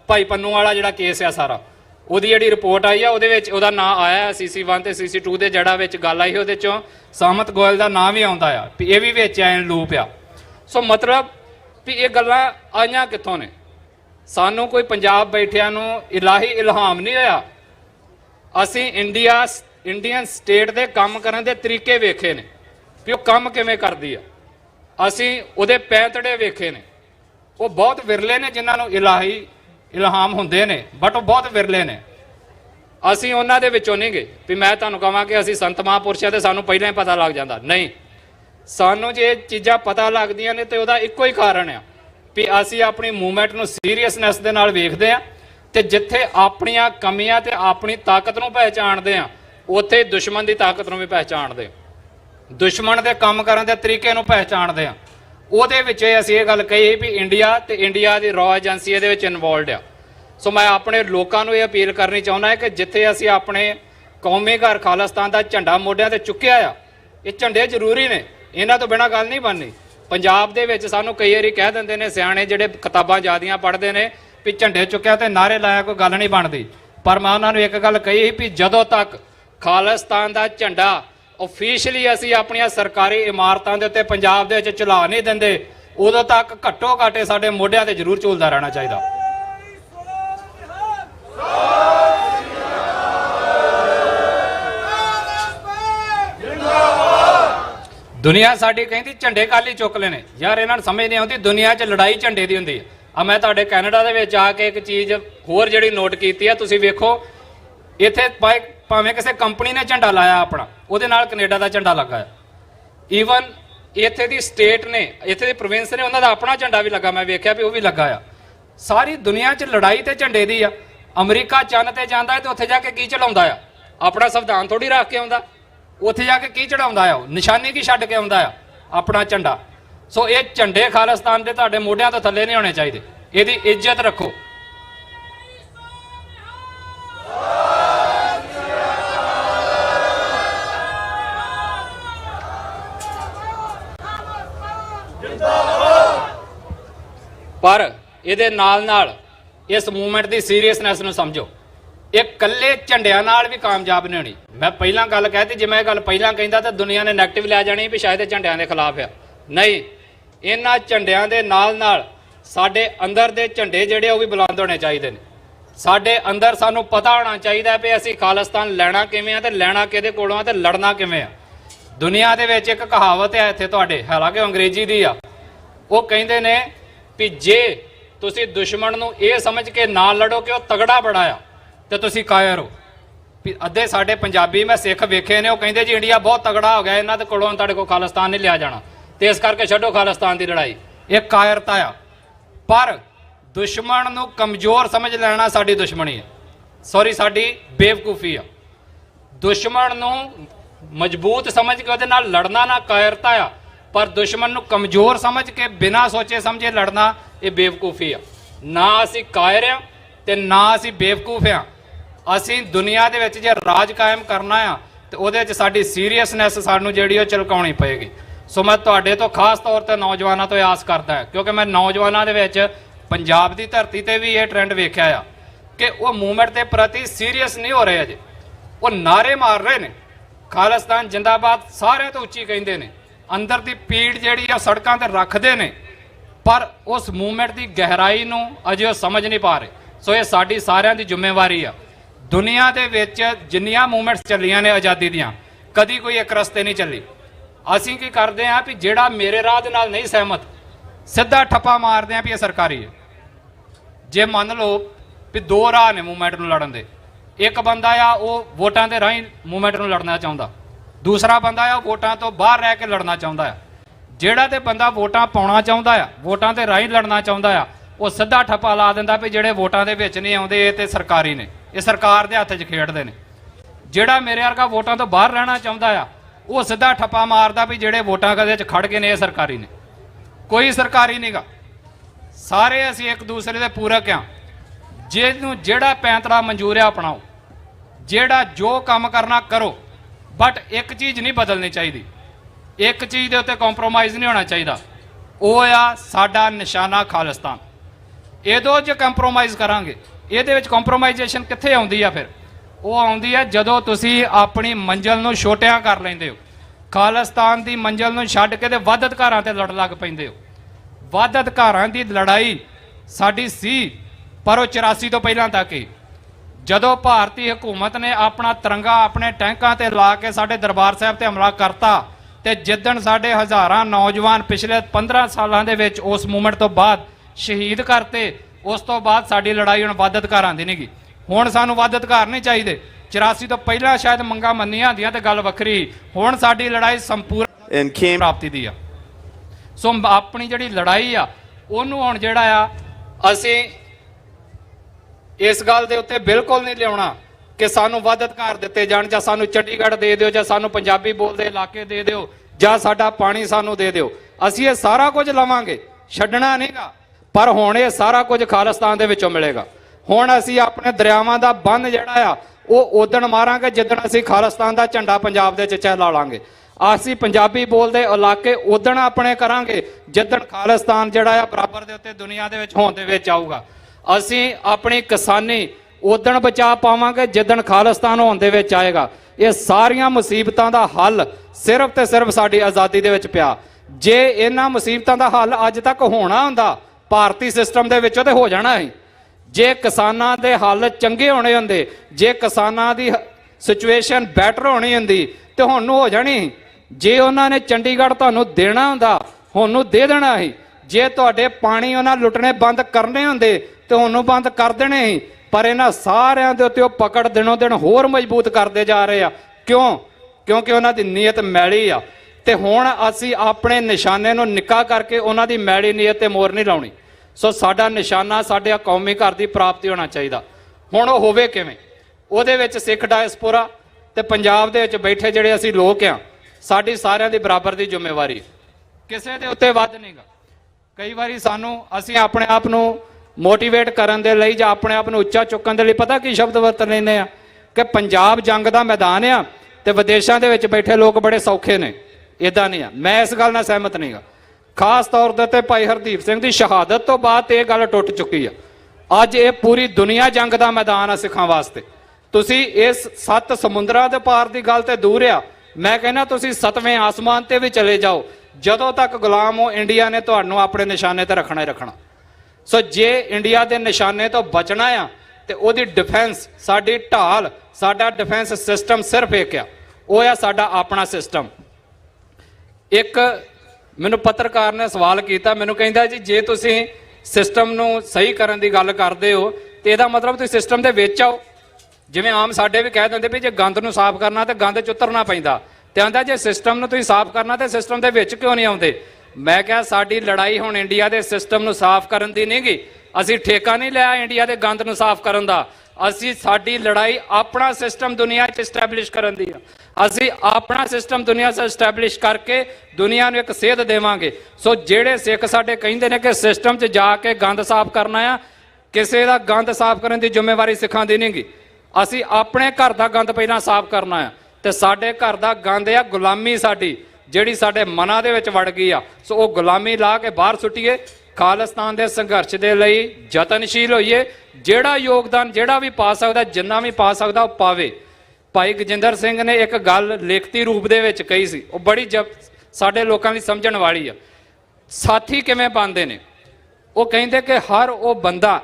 ਭਾਈ ਪੰਨੂ ਵਾਲਾ ਜਿਹੜਾ ਕੇਸ ਆ ਸਾਰਾ, ਉਹਦੀ ਜਿਹੜੀ ਰਿਪੋਰਟ ਆਈ ਆ, ਉਹਦੇ ਵਿੱਚ ਉਹਦਾ ਨਾਮ ਆਇਆ ਸੀਸੀ 1 ਤੇ ਸੀਸੀ 2 ਦੇ ਜਿਹੜਾ ਵਿੱਚ ਗੱਲ ਆਈ ਉਹਦੇ ਚੋਂ। ਸਾਮਤ ਗੋਇਲ ਦਾ ਨਾਮ ਵੀ ਆਉਂਦਾ ਆ, ਵੀ ਇਹ ਵੀ ਵਿੱਚ ਐਨ ਲੂਪ ਆ। ਸੋ ਮਤਲਬ ਵੀ ਇਹ ਗੱਲਾਂ ਆਈਆਂ ਕਿੱਥੋਂ ਨੇ? ਸਾਨੂੰ ਕੋਈ ਪੰਜਾਬ ਬੈਠਿਆਂ ਨੂੰ ਇਲਾਹੀ ਇਲਹਾਮ ਨਹੀਂ ਹੋਇਆ। ਅਸੀਂ ਇੰਡੀਆ, ਇੰਡੀਅਨ ਸਟੇਟ ਦੇ ਕੰਮ ਕਰਨ ਦੇ ਤਰੀਕੇ ਵੇਖੇ ਨੇ ਵੀ ਉਹ ਕੰਮ ਕਿਵੇਂ ਕਰਦੀ ਆ। ਅਸੀਂ ਉਹਦੇ ਪੈਂਤੜੇ ਵੇਖੇ ਨੇ। ਉਹ ਬਹੁਤ ਵਿਰਲੇ ਨੇ ਜਿਨ੍ਹਾਂ ਨੂੰ ਇਲਾਹੀ ਇਲਹਾਮ ਹੁੰਦੇ ਨੇ ਬਟ ਉਹ ਬਹੁਤ ਵਿਰਲੇ ਨੇ। ਅਸੀਂ ਉਹਨਾਂ ਦੇ ਵਿੱਚੋਂ ਨਹੀਂ ਗਏ ਵੀ ਮੈਂ ਤੁਹਾਨੂੰ ਕਹਾਂ ਕਿ ਅਸੀਂ ਸੰਤ ਮਹਾਂਪੁਰਸ਼ਾਂ ਤੇ ਸਾਨੂੰ ਪਹਿਲਾਂ ਹੀ ਪਤਾ ਲੱਗ ਜਾਂਦਾ। ਨਹੀਂ ਸਾਨੂੰ ਜੇ ਚੀਜ਼ਾਂ ਪਤਾ ਲੱਗਦੀਆਂ ਨੇ ਤੇ ਉਹਦਾ ਇੱਕੋ ਹੀ ਕਾਰਨ ਆ ਵੀ ਅਸੀਂ ਆਪਣੀ ਮੂਵਮੈਂਟ ਨੂੰ ਸੀਰੀਅਸਨੈਸ ਦੇ ਨਾਲ ਵੇਖਦੇ ਆ ਤੇ ਜਿੱਥੇ ਆਪਣੀਆਂ ਕਮੀਆਂ ਤੇ ਆਪਣੀ ਤਾਕਤ ਨੂੰ ਪਹਿਚਾਣਦੇ ਆ, ਉੱਥੇ ਦੁਸ਼ਮਣ ਦੀ ਤਾਕਤ ਨੂੰ ਵੀ ਪਹਿਚਾਣਦੇ ਆ। ਦੁਸ਼ਮਣ ਦੇ ਕੰਮ ਕਰਨ ਦੇ ਤਰੀਕੇ ਨੂੰ ਪਹਿਚਾਣਦੇ ਆ। ਉਹਦੇ ਵਿੱਚ ਅਸੀਂ ਇਹ ਗੱਲ ਕਹੀ ਵੀ ਇੰਡੀਆ ਤੇ ਇੰਡੀਆ ਦੀ ਰॉ ਏਜੰਸੀ ਇਹਦੇ ਵਿੱਚ ਇਨਵੋਲਡ ਆ। ਸੋ ਮੈਂ ਆਪਣੇ ਲੋਕਾਂ ਨੂੰ ਇਹ ਅਪੀਲ ਕਰਨੀ ਚਾਹੁੰਦਾ ਹਾਂ ਕਿ ਜਿੱਥੇ ਅਸੀਂ ਆਪਣੇ ਕੌਮੀ ਘਰ ਖਾਲਿਸਤਾਨ ਦਾ ਝੰਡਾ ਮੋਢਿਆਂ ਤੇ ਚੁੱਕਿਆ ਆ, ਇਹ ਝੰਡੇ ਜ਼ਰੂਰੀ ਨੇ। ਇਹਨਾਂ ਤੋਂ ਬਿਨਾਂ ਗੱਲ ਨਹੀਂ ਬਣਨੀ। ਪੰਜਾਬ ਦੇ ਵਿੱਚ ਸਾਨੂੰ ਕਈ ਵਾਰੀ ਕਹਿ ਦਿੰਦੇ ਨੇ, ਸਿਆਣੇ ਜਿਹੜੇ ਕਿਤਾਬਾਂ ਜਿਆਦੀਆਂ ਪੜ੍ਹਦੇ ਨੇ ਵੀ ਝੰਡੇ ਚੁੱਕਿਆ ਤੇ ਨਾਰੇ ਲਾਇਆ ਕੋਈ ਗੱਲ ਨਹੀਂ ਬਣਦੀ। ਪਰ ਮੈਂ ਉਹਨਾਂ ਨੂੰ ਇੱਕ ਗੱਲ ਕਹੀ ਸੀ ਵੀ ਜਦੋਂ ਤੱਕ ਖਾਲਿਸਤਾਨ ਦਾ ਝੰਡਾ ਆਫੀਸ਼ੀਅਲੀ ਅਸੀਂ ਆਪਣੀਆਂ ਸਰਕਾਰੀ ਇਮਾਰਤਾਂ ਦੇ ਉੱਤੇ ਪੰਜਾਬ ਦੇ ਵਿੱਚ ਚਲਾ ਨਹੀਂ ਦਿੰਦੇ, ਉਦੋਂ ਤੱਕ ਘੱਟੋ ਘਾਟੇ ਸਾਡੇ ਮੋਢਿਆਂ ਤੇ ਜ਼ਰੂਰ ਝੂਲਦਾ ਰਹਿਣਾ ਚਾਹੀਦਾ। ਦੁਨੀਆ ਸਾਡੀ ਕਹਿੰਦੀ ਝੰਡੇ ਕਾਲੀ ਚੁੱਕ ਲੈਣੇ। ਯਾਰ, ਇਹਨਾਂ ਨੂੰ ਸਮਝ ਨਹੀਂ ਆਉਂਦੀ, ਦੁਨੀਆ 'ਚ ਲੜਾਈ ਝੰਡੇ ਦੀ ਹੁੰਦੀ ਹੈ। ਆ ਮੈਂ ਤੁਹਾਡੇ ਕੈਨੇਡਾ ਦੇ ਵਿੱਚ ਆ ਕੇ ਇੱਕ ਚੀਜ਼ ਹੋਰ ਜਿਹੜੀ ਨੋਟ ਕੀਤੀ ਆ, ਤੁਸੀਂ ਵੇਖੋ, ਇੱਥੇ ਭਾਵੇਂ- ਭਾਵੇਂ ਕਿਸੇ ਕੰਪਨੀ ਨੇ ਝੰਡਾ ਲਾਇਆ ਆਪਣਾ, ਉਹਦੇ ਨਾਲ ਕੈਨੇਡਾ ਦਾ ਝੰਡਾ ਲੱਗਾ ਹੈ। ਈਵਨ ਇੱਥੇ ਦੀ ਸਟੇਟ ਨੇ, ਇੱਥੇ ਦੀ ਪ੍ਰੋਵਿੰਸ ਨੇ, ਉਹਨਾਂ ਦਾ ਆਪਣਾ ਝੰਡਾ ਵੀ ਲੱਗਾ, ਮੈਂ ਵੇਖਿਆ ਵੀ ਉਹ ਵੀ ਲੱਗਾ ਆ। ਸਾਰੀ ਦੁਨੀਆ 'ਚ ਲੜਾਈ ਤੇ ਝੰਡੇ ਦੀ ਆ। ਅਮਰੀਕਾ ਚੰਨ ਤੇ ਜਾਂਦਾ ਹੈ ਤੇ ਉੱਥੇ ਜਾ ਕੇ ਕੀ ਚਲਾਉਂਦਾ ਆ? ਆਪਣਾ ਸੰਵਿਧਾਨ ਥੋੜੀ ਰੱਖ ਕੇ ਆਉਂਦਾ। ਉੱਥੇ ਜਾ ਕੇ ਕੀ ਚੜਾਉਂਦਾ ਆ? ਉਹ ਨਿਸ਼ਾਨੀ ਕੀ ਛੱਡ ਕੇ ਆਉਂਦਾ ਆ? ਆਪਣਾ ਝੰਡਾ। ਸੋ ਇਹ ਝੰਡੇ ਖਾਲਿਸਤਾਨ ਦੇ ਤੁਹਾਡੇ ਮੋਢਿਆਂ ਤੋਂ ਥੱਲੇ ਨਹੀਂ ਹੋਣੇ ਚਾਹੀਦੇ। ਇਹਦੀ ਇੱਜ਼ਤ ਰੱਖੋ। ਪਰ ਇਹਦੇ ਨਾਲ ਨਾਲ ਇਸ ਮੂਵਮੈਂਟ ਦੀ ਸੀਰੀਅਸਨੈਸ ਨੂੰ ਸਮਝੋ। ਇਹ ਕੱਲੇ ਝੰਡਿਆਂ ਨਾਲ ਵੀ ਕਾਮਯਾਬ ਨਹੀਂ ਹੋਣੀ। ਮੈਂ ਪਹਿਲਾਂ ਗੱਲ ਕਹਿਤੀ, ਜੇ ਮੈਂ ਇਹ ਗੱਲ ਪਹਿਲਾਂ ਕਹਿੰਦਾ ਤਾਂ ਦੁਨੀਆ ਨੇ ਨੈਗੇਟਿਵ ਲੈ ਜਾਣੀ ਵੀ ਸ਼ਾਇਦ ਇਹ ਝੰਡਿਆਂ ਦੇ ਖਿਲਾਫ ਆ। ਨਹੀਂ, ਇਹਨਾਂ ਝੰਡਿਆਂ ਦੇ ਨਾਲ ਨਾਲ ਸਾਡੇ ਅੰਦਰ ਦੇ ਝੰਡੇ ਜਿਹੜੇ ਉਹ ਵੀ ਬੁਲੰਦ ਹੋਣੇ ਚਾਹੀਦੇ ਨੇ। ਸਾਡੇ ਅੰਦਰ ਸਾਨੂੰ ਪਤਾ ਹੋਣਾ ਚਾਹੀਦਾ ਵੀ ਅਸੀਂ ਖਾਲਿਸਤਾਨ ਲੈਣਾ ਕਿਵੇਂ ਆ ਤੇ ਲੈਣਾ ਕਿਹਦੇ ਕੋਲੋਂ ਆ ਤੇ ਲੜਨਾ ਕਿਵੇਂ ਆ। ਦੁਨੀਆ ਦੇ ਵਿੱਚ ਇੱਕ ਕਹਾਵਤ ਹੈ ਇੱਥੇ ਤੁਹਾਡੇ ਹਾਲਾਂਕਿ ਅੰਗਰੇਜ਼ੀ ਦੀ ਆ। ਉਹ ਕਹਿੰਦੇ ਨੇ ਵੀ ਜੇ ਤੁਸੀਂ ਦੁਸ਼ਮਣ ਨੂੰ ਇਹ ਸਮਝ ਕੇ ਨਾ ਲੜੋ ਕਿ ਉਹ ਤਗੜਾ ਬੜਾ ਆ। ਤੇ ਤੁਸੀਂ ਕਾਇਰ ਹੋ। ਵੀ ਅੱਧੇ ਸਾਡੇ ਪੰਜਾਬੀ ਮੈਂ ਸਿੱਖ ਵੇਖੇ ਨੇ, ਉਹ ਕਹਿੰਦੇ ਜੀ ਇੰਡੀਆ ਬਹੁਤ ਤਗੜਾ ਹੋ ਗਿਆ, ਇਹਨਾਂ ਦੇ ਕੋਲੋਂ ਤੁਹਾਡੇ ਕੋਲ ਖਾਲਿਸਤਾਨ ਨਹੀਂ ਲਿਆ ਜਾਣਾ। ਤੇ ਇਸ ਕਰਕੇ ਛੱਡੋ ਖਾਲਿਸਤਾਨ ਦੀ ਲੜਾਈ। ਇਹ ਕਾਇਰਤਾ ਆ। ਪਰ ਦੁਸ਼ਮਣ ਨੂੰ ਕਮਜ਼ੋਰ ਸਮਝ ਲੈਣਾ ਸਾਡੀ ਦੁਸ਼ਮਣੀ ਹੈ ਸੌਰੀ ਸਾਡੀ ਬੇਵਕੂਫੀ ਆ। ਦੁਸ਼ਮਣ ਨੂੰ ਮਜ਼ਬੂਤ ਸਮਝ ਕੇ ਉਹਦੇ ਨਾਲ ਲੜਨਾ ਨਾ ਕਾਇਰਤਾ ਆ, ਪਰ ਦੁਸ਼ਮਣ ਨੂੰ ਕਮਜ਼ੋਰ ਸਮਝ ਕੇ ਬਿਨਾਂ ਸੋਚੇ ਸਮਝੇ ਲੜਨਾ ਇਹ ਬੇਵਕੂਫੀ ਆ। ਨਾ ਅਸੀਂ ਕਾਇਰ ਆ ਤੇ ਨਾ ਅਸੀਂ ਬੇਵਕੂਫ ਆ। ਅਸੀਂ ਦੁਨੀਆ ਦੇ ਵਿੱਚ ਜੇ ਰਾਜ ਕਾਇਮ ਕਰਨਾ ਆ, ਤੇ ਉਹਦੇ ਵਿੱਚ ਸਾਡੀ ਸੀਰੀਅਸਨੈਸ ਸਾਨੂੰ ਜਿਹੜੀ ਉਹ ਚਲਕਾਉਣੀ ਪਏਗੀ। ਸੋ ਮੈਂ ਤੁਹਾਡੇ ਤੋਂ ਖਾਸ ਤੌਰ ਤੇ ਨੌਜਵਾਨਾਂ ਤੋਂ ਆਸ ਕਰਦਾ ਕਿਉਂਕਿ ਮੈਂ ਨੌਜਵਾਨਾਂ ਦੇ ਵਿੱਚ ਪੰਜਾਬ ਦੀ ਧਰਤੀ ਤੇ ਵੀ ਇਹ ਟ੍ਰੈਂਡ ਵੇਖਿਆ ਆ ਕਿ ਉਹ ਮੂਵਮੈਂਟ ਦੇ ਪ੍ਰਤੀ ਸੀਰੀਅਸ ਨਹੀਂ ਹੋ ਰਹੇ ਅਜੇ। ਉਹ ਨਾਰੇ ਮਾਰ ਰਹੇ ਨੇ। ਖਾਲਿਸਤਾਨ ਜਿੰਦਾਬਾਦ ਸਾਰਿਆਂ ਤੋਂ ਉੱਚੀ ਕਹਿੰਦੇ ਨੇ। ਅੰਦਰ ਦੀ ਪੀੜ ਜਿਹੜੀ ਆ ਸੜਕਾਂ ਤੇ ਰੱਖਦੇ ਨੇ। ਪਰ ਉਸ ਮੂਵਮੈਂਟ ਦੀ ਗਹਿਰਾਈ ਨੂੰ ਅਜੇ ਉਹ ਸਮਝ ਨਹੀਂ ਪਾ ਰਹੇ। ਸੋ ਇਹ ਸਾਡੀ ਸਾਰਿਆਂ ਦੀ ਜ਼ਿੰਮੇਵਾਰੀ ਆ। ਦੁਨੀਆ ਦੇ ਵਿੱਚ ਜਿੰਨੀਆਂ ਮੂਵਮੈਂਟਸ ਚੱਲੀਆਂ ਨੇ ਆਜ਼ਾਦੀ ਦੀਆਂ, ਕਦੀ ਕੋਈ ਇੱਕ ਰਸਤੇ ਨਹੀਂ ਚੱਲੀ। ਅਸੀਂ ਕੀ ਕਰਦੇ ਆਂ ਵੀ ਜਿਹੜਾ ਮੇਰੇ ਰਾਹ ਦੇ ਨਾਲ ਨਹੀਂ ਸਹਿਮਤ, ਸਿੱਧਾ ਠੱਪਾ ਮਾਰਦੇ ਆਂ ਵੀ ਇਹ ਸਰਕਾਰੀ ਹੈ। ਜੇ ਮੰਨ ਲਓ ਵੀ ਦੋ ਰਾਹ ਨੇ ਮੂਵਮੈਂਟ ਨੂੰ ਲੜਨ ਦੇ, ਇੱਕ ਬੰਦਾ ਆ ਉਹ ਵੋਟਾਂ ਦੇ ਰਾਹੀਂ ਮੂਵਮੈਂਟ ਨੂੰ ਲੜਨਾ ਚਾਹੁੰਦਾ, ਦੂਸਰਾ ਬੰਦਾ ਆ ਉਹ ਵੋਟਾਂ ਤੋਂ ਬਾਹਰ ਰਹਿ ਕੇ ਲੜਨਾ ਚਾਹੁੰਦਾ ਆ। ਜਿਹੜਾ ਤੇ ਬੰਦਾ ਵੋਟਾਂ ਪਾਉਣਾ ਚਾਹੁੰਦਾ ਆ, ਵੋਟਾਂ ਦੇ ਰਾਹੀਂ ਲੜਨਾ ਚਾਹੁੰਦਾ ਆ, ਉਹ ਸਿੱਧਾ ਠੱਪਾ ਲਾ ਦਿੰਦਾ ਵੀ ਜਿਹੜੇ ਵੋਟਾਂ ਦੇ ਵਿੱਚ ਨਹੀਂ ਆਉਂਦੇ, ਇਹ ਤੇ ਸਰਕਾਰੀ ਨੇ। ਇਹ ਸਰਕਾਰ ਦੇ ਹੱਥ 'ਚ ਖੇਡਦੇ ਨੇ। ਜਿਹੜਾ ਮੇਰੇ ਵਰਗਾ ਵੋਟਾਂ ਤੋਂ ਬਾਹਰ ਰਹਿਣਾ ਚਾਹੁੰਦਾ ਆ, ਉਹ ਸਿੱਧਾ ਠੱਪਾ ਮਾਰਦਾ ਵੀ ਜਿਹੜੇ ਵੋਟਾਂ ਕਦੇ 'ਚ ਖੜ ਗਏ ਨੇ, ਇਹ ਸਰਕਾਰੀ ਨੇ। ਕੋਈ ਸਰਕਾਰੀ ਨਹੀਂਗਾ ਸਾਰੇ ਅਸੀਂ ਇੱਕ ਦੂਸਰੇ ਦੇ ਪੂਰਕ ਆ। ਜਿਹਨੂੰ ਜਿਹੜਾ ਪੈਂਤੜਾ ਮਨਜ਼ੂਰ ਆ, ਅਪਣਾਓ। ਜਿਹੜਾ ਜੋ ਕੰਮ ਕਰਨਾ ਕਰੋ। ਬਟ ਇੱਕ ਚੀਜ਼ ਨਹੀਂ ਬਦਲਣੀ ਚਾਹੀਦੀ। ਇੱਕ ਚੀਜ਼ ਦੇ ਉੱਤੇ ਕੰਪਰੋਮਾਈਜ਼ ਨਹੀਂ ਹੋਣਾ ਚਾਹੀਦਾ। ਉਹ ਆ ਸਾਡਾ ਨਿਸ਼ਾਨਾ ਖਾਲਿਸਤਾਨ। ਇਹਦੋਂ ਜੇ ਕੰਪਰੋਮਾਈਜ਼ ਕਰਾਂਗੇ। ਇਹਦੇ ਵਿੱਚ ਕੰਪਰੋਮਾਈਜ਼ੇਸ਼ਨ ਕਿੱਥੇ ਆਉਂਦੀ ਆ ਫਿਰ? ਉਹ ਆਉਂਦੀ ਹੈ ਜਦੋਂ ਤੁਸੀਂ ਆਪਣੀ ਮੰਜ਼ਲ ਨੂੰ ਛੋਟਿਆਂ ਕਰ ਲੈਂਦੇ ਹੋ। ਖਾਲਿਸਤਾਨ ਦੀ ਮੰਜ਼ਲ ਨੂੰ ਛੱਡ ਕੇ ਤੇ ਵੱਧ ਅਧਿਕਾਰਾਂ ਤੇ ਲੜ ਲੱਗ ਪੈਂਦੇ ਹੋ। ਵੱਧ ਅਧਿਕਾਰਾਂ ਦੀ ਲੜਾਈ ਸਾਡੀ ਸੀ, ਪਰ ਉਹ 84 ਤੋਂ ਪਹਿਲਾਂ ਤੱਕ ਹੀ। ਜਦੋਂ ਭਾਰਤੀ ਹਕੂਮਤ ਨੇ ਆਪਣਾ ਤਿਰੰਗਾ ਆਪਣੇ ਟੈਂਕਾਂ ਤੇ ਲਾ ਕੇ ਸਾਡੇ ਦਰਬਾਰ ਸਾਹਿਬ ਤੇ ਹਮਲਾ ਕਰਤਾ ਤੇ ਜਿੱਦਣ ਸਾਡੇ ਹਜ਼ਾਰਾਂ ਨੌਜਵਾਨ ਪਿਛਲੇ 15 ਸਾਲਾਂ ਦੇ ਵਿੱਚ ਉਸ ਮੂਵਮੈਂਟ ਤੋਂ ਬਾਅਦ ਸ਼ਹੀਦ ਕਰਤੇ ਉਸ ਤੋਂ ਬਾਅਦ ਸਾਡੀ ਲੜਾਈ ਹੁਣ ਵੱਧ ਅਧਿਕਾਰਾਂ ਦੀ ਨਹੀਂਗੀ ਹੁਣ ਸਾਨੂੰ ਵੱਧ ਅਧਿਕਾਰ ਨਹੀਂ ਚਾਹੀਦੇ। 84 ਤੋਂ ਪਹਿਲਾਂ ਸ਼ਾਇਦ ਮੰਗਾ ਮੰਨੀਆਂ ਹੁੰਦੀਆਂ ਤੇ ਗੱਲ ਵੱਖਰੀ ਹੁਣ ਸਾਡੀ ਲੜਾਈ ਸੰਪੂਰਨ ਪ੍ਰਾਪਤੀ ਦੀ ਆ। ਸੋ ਆਪਣੀ ਜਿਹੜੀ ਲੜਾਈ ਆ ਉਹਨੂੰ ਹੁਣ ਜਿਹੜਾ ਆ ਅਸੀਂ ਇਸ ਗੱਲ ਦੇ ਉੱਤੇ ਬਿਲਕੁਲ ਨਹੀਂ ਲਿਆਉਣਾ ਕਿ ਸਾਨੂੰ ਵੱਧ ਅਧਿਕਾਰ ਦਿੱਤੇ ਜਾਣ ਜਾਂ ਸਾਨੂੰ ਚੰਡੀਗੜ੍ਹ ਦੇ ਦਿਓ ਜਾਂ ਸਾਨੂੰ ਪੰਜਾਬੀ ਬੋਲਦੇ ਇਲਾਕੇ ਦੇ ਦਿਓ ਜਾਂ ਸਾਡਾ ਪਾਣੀ ਸਾਨੂੰ ਦੇ ਦਿਓ। ਅਸੀਂ ਇਹ ਸਾਰਾ ਕੁਝ ਲਵਾਂਗੇ। ਛੱਡਣਾ ਨਹੀਂਗਾ ਪਰ ਹੁਣ ਇਹ ਸਾਰਾ ਕੁਝ ਖਾਲਿਸਤਾਨ ਦੇ ਵਿੱਚੋਂ ਮਿਲੇਗਾ। ਹੁਣ ਅਸੀਂ ਆਪਣੇ ਦਰਿਆਵਾਂ ਦਾ ਬੰਨ ਜਿਹੜਾ ਆ, ਉਹ ਉਦਣ ਮਾਰਾਂਗੇ, ਜਿੱਦਣ ਅਸੀਂ ਖਾਲਿਸਤਾਨ ਦਾ ਝੰਡਾ ਪੰਜਾਬ ਦੇ ਚ ਚਹਿਲਾ ਲਾਂਗੇ। ਅਸੀਂ ਪੰਜਾਬੀ ਬੋਲਦੇ ਇਲਾਕੇ ਉਦਣ ਆਪਣੇ ਕਰਾਂਗੇ, ਜਿੱਦਣ ਖਾਲਿਸਤਾਨ ਜਿਹੜਾ ਆ ਬਰਾਬਰ ਦੇ ਉੱਤੇ ਦੁਨੀਆ ਦੇ ਵਿੱਚ ਹੋਣ ਦੇ ਵਿੱਚ ਆਊਗਾ ਅਸੀਂ ਆਪਣੀ ਕਿਸਾਨੀ ਉਦਣ ਬਚਾ ਪਾਵਾਂਗੇ, ਜਿੱਦਣ ਖਾਲਿਸਤਾਨ ਹੋਣ ਦੇ ਵਿੱਚ ਆਏਗਾ। ਇਹ ਸਾਰੀਆਂ ਮੁਸੀਬਤਾਂ ਦਾ ਹੱਲ ਸਿਰਫ ਤੇ ਸਿਰਫ ਸਾਡੀ ਆਜ਼ਾਦੀ ਦੇ ਵਿੱਚ ਪਿਆ। ਜੇ ਇਹਨਾਂ ਮੁਸੀਬਤਾਂ ਦਾ ਹੱਲ ਅੱਜ ਤੱਕ ਹੋਣਾ ਹੁੰਦਾ ਭਾਰਤੀ ਸਿਸਟਮ ਦੇ ਵਿੱਚੋਂ ਤੇ ਹੋ ਜਾਣਾ ਸੀ। ਜੇ ਕਿਸਾਨਾਂ ਦੇ ਹੱਲ ਚੰਗੇ ਹੋਣੇ ਹੁੰਦੇ, ਜੇ ਕਿਸਾਨਾਂ ਦੀ ਸਿਚੁਏਸ਼ਨ ਬੈਟਰ ਹੋਣੀ ਹੁੰਦੀ, ਤੇ ਹੁਣ ਨੂੰ ਹੋ ਜਾਣੀ ਸੀ। ਜੇ ਉਹਨਾਂ ਨੇ ਚੰਡੀਗੜ੍ਹ ਤੁਹਾਨੂੰ ਦੇਣਾ ਹੁੰਦਾ, ਹੁਣ ਨੂੰ ਦੇ ਦੇਣਾ ਸੀ। ਜੇ ਤੁਹਾਡੇ ਪਾਣੀ ਉਹਨਾਂ ਲੁੱਟਣੇ ਬੰਦ ਕਰਨੇ ਹੁੰਦੇ, ਤੇ ਹੁਣ ਨੂੰ ਬੰਦ ਕਰ ਦੇਣੇ ਸੀ। ਪਰ ਇਹਨਾਂ ਸਾਰਿਆਂ ਦੇ ਉੱਤੇ ਉਹ ਪਕੜ ਦਿਨੋਂ ਦਿਨ ਹੋਰ ਮਜ਼ਬੂਤ ਕਰਦੇ ਜਾ ਰਹੇ ਆ। ਕਿਉਂ? ਕਿਉਂਕਿ ਉਹਨਾਂ ਦੀ ਨੀਅਤ ਮੈਲੀ ਆ। ਤੇ ਹੁਣ ਅਸੀਂ ਆਪਣੇ ਨਿਸ਼ਾਨੇ ਨੂੰ ਨਿੱਕਾ ਕਰਕੇ ਉਹਨਾਂ ਦੀ ਮੈਲੀ ਨੀਅਤ ਤੇ ਮੋਰ ਨਹੀਂ ਲਾਉਣੀ। ਸੋ ਸਾਡਾ ਨਿਸ਼ਾਨਾ ਸਾਡੇ ਕੌਮੀ ਘਰ ਦੀ ਪ੍ਰਾਪਤੀ ਹੋਣਾ ਚਾਹੀਦਾ। ਹੁਣ ਉਹ ਹੋਵੇ ਕਿਵੇਂ? ਉਹਦੇ ਵਿੱਚ ਸਿੱਖ ਡਾਇਸਪੋਰਾ ਤੇ ਪੰਜਾਬ ਦੇ ਵਿੱਚ ਬੈਠੇ ਜਿਹੜੇ ਅਸੀਂ ਲੋਕ ਆ, ਸਾਡੀ ਸਾਰਿਆਂ ਦੀ ਬਰਾਬਰ ਦੀ ਜ਼ਿੰਮੇਵਾਰੀ ਕਿਸੇ ਦੇ ਉੱਤੇ ਵੱਧ ਨਹੀਂਗਾ। ਕਈ ਵਾਰੀ ਸਾਨੂੰ ਅਸੀਂ ਆਪਣੇ ਆਪ ਨੂੰ ਮੋਟੀਵੇਟ ਕਰਨ ਦੇ ਲਈ ਜਾਂ ਆਪਣੇ ਆਪ ਨੂੰ ਉੱਚਾ ਚੁੱਕਣ ਦੇ ਲਈ ਪਤਾ ਕੀ ਸ਼ਬਦ ਵਰਤ ਲੈਂਦੇ ਆ? ਕਿ ਪੰਜਾਬ ਜੰਗ ਦਾ ਮੈਦਾਨ ਆ ਤੇ ਵਿਦੇਸ਼ਾਂ ਦੇ ਵਿੱਚ ਬੈਠੇ ਲੋਕ ਬੜੇ ਸੌਖੇ ਨੇ। ਇਦਾਂ ਨਹੀਂ ਆ। ਮੈਂ ਇਸ ਗੱਲ ਨਾਲ ਸਹਿਮਤ ਨਹੀਂਗਾ ਖਾਸ ਤੌਰ ਦੇ ਉੱਤੇ ਭਾਈ ਹਰਦੀਪ ਸਿੰਘ ਦੀ ਸ਼ਹਾਦਤ ਤੋਂ ਬਾਅਦ ਤੇ ਇਹ ਗੱਲ ਟੁੱਟ ਚੁੱਕੀ ਆ। ਅੱਜ ਇਹ ਪੂਰੀ ਦੁਨੀਆ ਜੰਗ ਦਾ ਮੈਦਾਨ ਆ ਸਿੱਖਾਂ ਵਾਸਤੇ। ਤੁਸੀਂ ਇਸ ਸੱਤ ਸਮੁੰਦਰਾਂ ਦੇ ਪਾਰ ਦੀ ਗੱਲ ਤੇ ਦੂਰ ਆ। ਮੈਂ ਕਹਿੰਦਾ ਤੁਸੀਂ ਸਤਵੇਂ ਆਸਮਾਨ ਤੇ ਵੀ ਚਲੇ ਜਾਓ। ਜਦੋਂ ਤੱਕ ਗੁਲਾਮ ਹੋ, ਇੰਡੀਆ ਨੇ ਤੁਹਾਨੂੰ ਆਪਣੇ ਨਿਸ਼ਾਨੇ ਤੇ ਰੱਖਣਾ ਹੀ ਰੱਖਣਾ। ਸੋ ਜੇ ਇੰਡੀਆ ਦੇ ਨਿਸ਼ਾਨੇ ਤੋਂ ਬਚਣਾ ਆ, ਤੇ ਉਹਦੀ ਡਿਫੈਂਸ ਸਾਡੀ ਢਾਲ, ਸਾਡਾ ਡਿਫੈਂਸ ਸਿਸਟਮ ਸਿਰਫ ਇੱਕ ਆ। ਉਹ ਆ ਸਾਡਾ ਆਪਣਾ ਸਿਸਟਮ ਇੱਕ ਮੈਨੂੰ ਪੱਤਰਕਾਰ ਨੇ ਸਵਾਲ ਕੀਤਾ, ਮੈਨੂੰ ਕਹਿੰਦਾ ਜੀ, ਜੇ ਤੁਸੀਂ ਸਿਸਟਮ ਨੂੰ ਸਹੀ ਕਰਨ ਦੀ ਗੱਲ ਕਰਦੇ ਹੋ, ਤੇ ਇਹਦਾ ਮਤਲਬ ਤੁਸੀਂ ਸਿਸਟਮ ਦੇ ਵਿੱਚ ਆਓ। ਜਿਵੇਂ ਆਮ ਸਾਡੇ ਵੀ ਕਹਿ ਦਿੰਦੇ ਵੀ ਜੇ ਗੰਦ ਨੂੰ ਸਾਫ਼ ਕਰਨਾ ਤੇ ਗੰਦ ਚ ਉਤਰਨਾ ਪੈਂਦਾ। ਤੇ ਆਂਦਾ ਜੇ ਸਿਸਟਮ ਨੂੰ ਤੁਸੀਂ ਸਾਫ਼ ਕਰਨਾ ਤੇ ਸਿਸਟਮ ਦੇ ਵਿੱਚ ਕਿਉਂ ਨਹੀਂ ਆਉਂਦੇ? ਮੈਂ ਕਿਹਾ, ਸਾਡੀ ਲੜਾਈ ਹੁਣ ਇੰਡੀਆ ਦੇ ਸਿਸਟਮ ਨੂੰ ਸਾਫ਼ ਕਰਨ ਦੀ ਨਹੀਂਗੀ ਅਸੀਂ ਠੇਕਾ ਨਹੀਂ ਲਿਆ ਇੰਡੀਆ ਦੇ ਗੰਦ ਨੂੰ ਸਾਫ਼ ਕਰਨ ਦਾ। ਅਸੀਂ ਸਾਡੀ ਲੜਾਈ ਆਪਣਾ ਸਿਸਟਮ ਦੁਨੀਆ 'ਚ ਸਟੈਬਲਿਸ਼ ਕਰਨ ਦੀ ਆ। ਅਸੀਂ ਆਪਣਾ ਸਿਸਟਮ ਦੁਨੀਆ 'ਚ ਸਟੈਬਲਿਸ਼ ਕਰਕੇ ਦੁਨੀਆ ਨੂੰ ਇੱਕ ਸੇਧ ਦੇਵਾਂਗੇ। ਸੋ ਜਿਹੜੇ ਸਿੱਖ ਸਾਡੇ ਕਹਿੰਦੇ ਨੇ ਕਿ ਸਿਸਟਮ 'ਚ ਜਾ ਕੇ ਗੰਦ ਸਾਫ਼ ਕਰਨਾ ਆ, ਕਿਸੇ ਦਾ ਗੰਦ ਸਾਫ਼ ਕਰਨ ਦੀ ਜ਼ਿੰਮੇਵਾਰੀ ਸਿੱਖਾਂ ਦੀ ਨਹੀਂਗੀ। ਅਸੀਂ ਆਪਣੇ ਘਰ ਦਾ ਗੰਦ ਪਹਿਲਾਂ ਸਾਫ਼ ਕਰਨਾ ਆ ਤੇ ਸਾਡੇ ਘਰ ਦਾ ਗੰਦ ਆ ਗੁਲਾਮੀ ਸਾਡੀ, ਜਿਹੜੀ ਸਾਡੇ ਮਨਾਂ ਦੇ ਵਿੱਚ ਵੜ ਗਈ ਆ। ਸੋ ਉਹ ਗੁਲਾਮੀ ਲਾ ਕੇ ਬਾਹਰ ਸੁੱਟੀਏ ਖਾਲਿਸਤਾਨ ਦੇ ਸੰਘਰਸ਼ ਦੇ ਲਈ ਯਤਨਸ਼ੀਲ ਹੋਈਏ, ਜਿਹੜਾ ਯੋਗਦਾਨ ਜਿਹੜਾ ਵੀ ਪਾ ਸਕਦਾ, ਜਿੰਨਾ ਵੀ ਪਾ ਸਕਦਾ, ਉਹ ਪਾਵੇ। ਭਾਈ ਗਜਿੰਦਰ ਸਿੰਘ ਨੇ ਇੱਕ ਗੱਲ ਲਿਖਤੀ ਰੂਪ ਦੇ ਵਿੱਚ ਕਹੀ ਸੀ, ਉਹ ਬੜੀ ਜਬ ਸਾਡੇ ਲੋਕਾਂ ਲਈ ਸਮਝਣ ਵਾਲੀ ਆ। ਸਾਥੀ ਕਿਵੇਂ ਬਣਦੇ ਨੇ? ਉਹ ਕਹਿੰਦੇ ਕਿ ਹਰ ਉਹ ਬੰਦਾ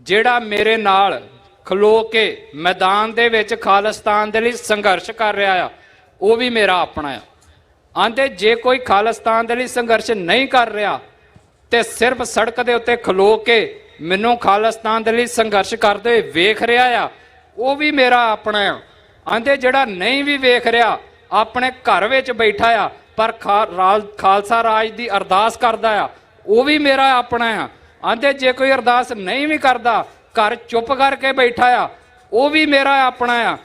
ਜਿਹੜਾ ਮੇਰੇ ਨਾਲ ਖਲੋ ਕੇ ਮੈਦਾਨ ਦੇ ਵਿੱਚ ਖਾਲਿਸਤਾਨ ਦੇ ਲਈ ਸੰਘਰਸ਼ ਕਰ ਰਿਹਾ ਆ, ਉਹ ਵੀ ਮੇਰਾ ਆਪਣਾ ਆ। ਆਂਦੇ, ਜੇ ਕੋਈ ਖਾਲਿਸਤਾਨ ਦੇ ਲਈ ਸੰਘਰਸ਼ ਨਹੀਂ ਕਰ ਰਿਹਾ ਤੇ ਸਿਰਫ ਸੜਕ ਦੇ ਉੱਤੇ ਖਲੋ ਕੇ ਮੈਨੂੰ ਖਾਲਿਸਤਾਨ ਦੇ ਲਈ ਸੰਘਰਸ਼ ਕਰਦੇ ਹੋਏ ਵੇਖ ਰਿਹਾ ਆ, ਉਹ ਵੀ ਮੇਰਾ ਆਪਣਾ ਆ। ਆਂਦੇ ਜਿਹੜਾ ਨਹੀਂ ਵੀ ਵੇਖ ਰਿਹਾ, ਆਪਣੇ ਘਰ ਵਿੱਚ ਬੈਠਾ ਆ, ਪਰ ਖਾ- ਰਾਜ- ਖਾਲਸਾ ਰਾਜ ਦੀ ਅਰਦਾਸ ਕਰਦਾ ਆ, ਉਹ ਵੀ ਮੇਰਾ ਆਪਣਾ ਆ। ਆਂਦੇ ਜੇ ਕੋਈ ਅਰਦਾਸ ਨਹੀਂ ਵੀ ਕਰਦਾ, ਘਰ ਚੁੱਪ ਕਰਕੇ ਬੈਠਾ ਆ, ਉਹ ਵੀ ਮੇਰਾ ਆਪਣਾ ਆ।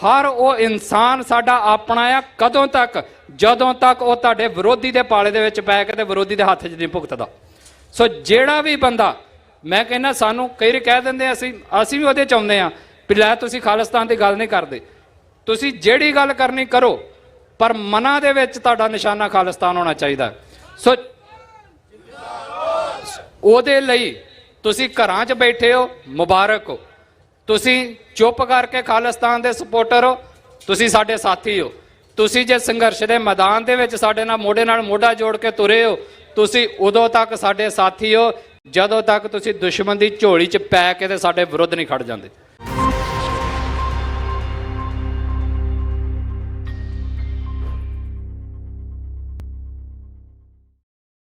ਹਰ ਉਹ ਇਨਸਾਨ ਸਾਡਾ ਆਪਣਾ ਆ, ਕਦੋਂ ਤੱਕ? ਜਦੋਂ ਤੱਕ ਉਹ ਤੁਹਾਡੇ ਵਿਰੋਧੀ ਦੇ ਪਾਲੇ ਦੇ ਵਿੱਚ ਪੈ ਕੇ ਤੇ ਵਿਰੋਧੀ ਦੇ ਹੱਥ 'ਚ ਨਹੀਂ ਭੁਗਤਦਾ। ਸੋ ਜਿਹੜਾ ਵੀ ਬੰਦਾ, ਮੈਂ ਕਹਿੰਦਾ ਸਾਨੂੰ ਕਈ ਵਾਰੀ ਕਹਿ ਦਿੰਦੇ ਅਸੀਂ ਅਸੀਂ ਵੀ ਉਹਦੇ ਚਾਹੁੰਦੇ ਆਉਂਦੇ ਆ, ਵੀ ਲੈ ਤੁਸੀਂ ਖਾਲਿਸਤਾਨ ਦੀ ਗੱਲ ਨਹੀਂ ਕਰਦੇ। ਤੁਸੀਂ ਜਿਹੜੀ ਗੱਲ ਕਰਨੀ ਕਰੋ, ਪਰ ਮਨਾਂ ਦੇ ਵਿੱਚ ਤੁਹਾਡਾ ਨਿਸ਼ਾਨਾ ਖਾਲਿਸਤਾਨ ਹੋਣਾ ਚਾਹੀਦਾ। ਸੋ ਉਹਦੇ ਲਈ ਤੁਸੀਂ ਘਰਾਂ 'ਚ ਬੈਠੇ ਹੋ, ਮੁਬਾਰਕ ਹੋ। ਤੁਸੀਂ ਚੁੱਪ ਕਰਕੇ ਖਾਲਿਸਤਾਨ ਦੇ ਸਪੋਰਟਰ ਹੋ, ਤੁਸੀਂ ਸਾਡੇ ਸਾਥੀ ਹੋ। ਤੁਸੀਂ ਜੇ ਸੰਘਰਸ਼ ਦੇ ਮੈਦਾਨ ਦੇ ਵਿੱਚ ਸਾਡੇ ਨਾਲ ਮੋਢੇ ਨਾਲ ਮੋਢਾ ਜੋੜ ਕੇ ਤੁਰੇ ਹੋ ਤੁਸੀਂ ਉਦੋਂ ਤੱਕ ਸਾਡੇ ਸਾਥੀ ਹੋ ਜਦੋਂ ਤੱਕ ਤੁਸੀਂ ਦੁਸ਼ਮਣ ਦੀ ਝੋਲੀ 'ਚ ਪੈ ਕੇ ਤੇ ਸਾਡੇ ਵਿਰੁੱਧ ਨਹੀਂ ਖੜ ਜਾਂਦੇ।